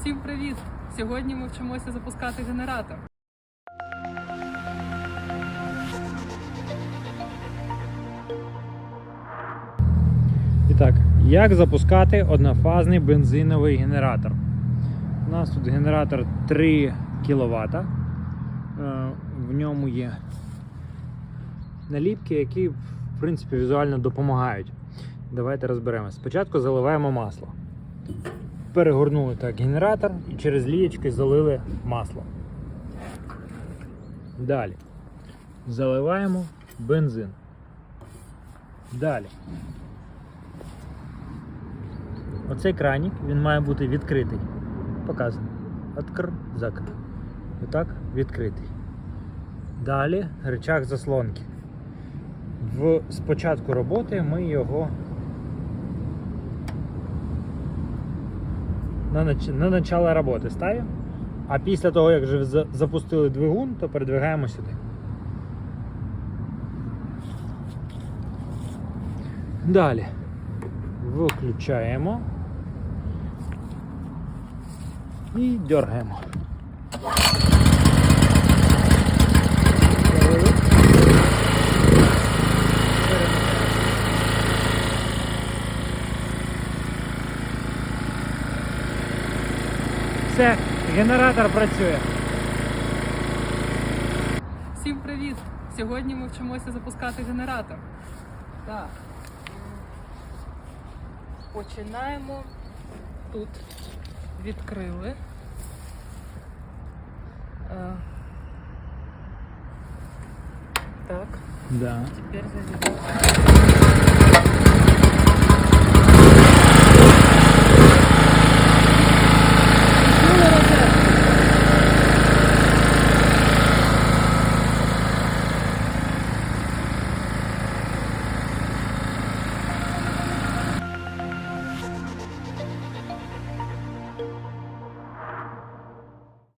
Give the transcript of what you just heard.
Всім привіт! Сьогодні ми вчимося запускати генератор. І так, як запускати однофазний бензиновий генератор? У нас тут генератор 3 кВт. В ньому є наліпки, які в принципі візуально допомагають. Давайте розберемось. Спочатку заливаємо масло. Перегорнули так генератор і через лієчки залили масло. Далі заливаємо бензин. Далі. Оцей кранік він має бути відкритий. Показано. Откр, закр. Отак відкритий. Далі рычаг заслонки. В спочатку роботи ми його на, нач... на начало роботи ставимо. А після того, як вже запустили двигун, то передвигаємо сюди. Далі виключаємо і дергаємо. Все, генератор працює. Всім привіт! Сьогодні ми вчимося запускати генератор. Так. Починаємо. Тут відкрили. Е, Так, Да. тепер зажигаємо.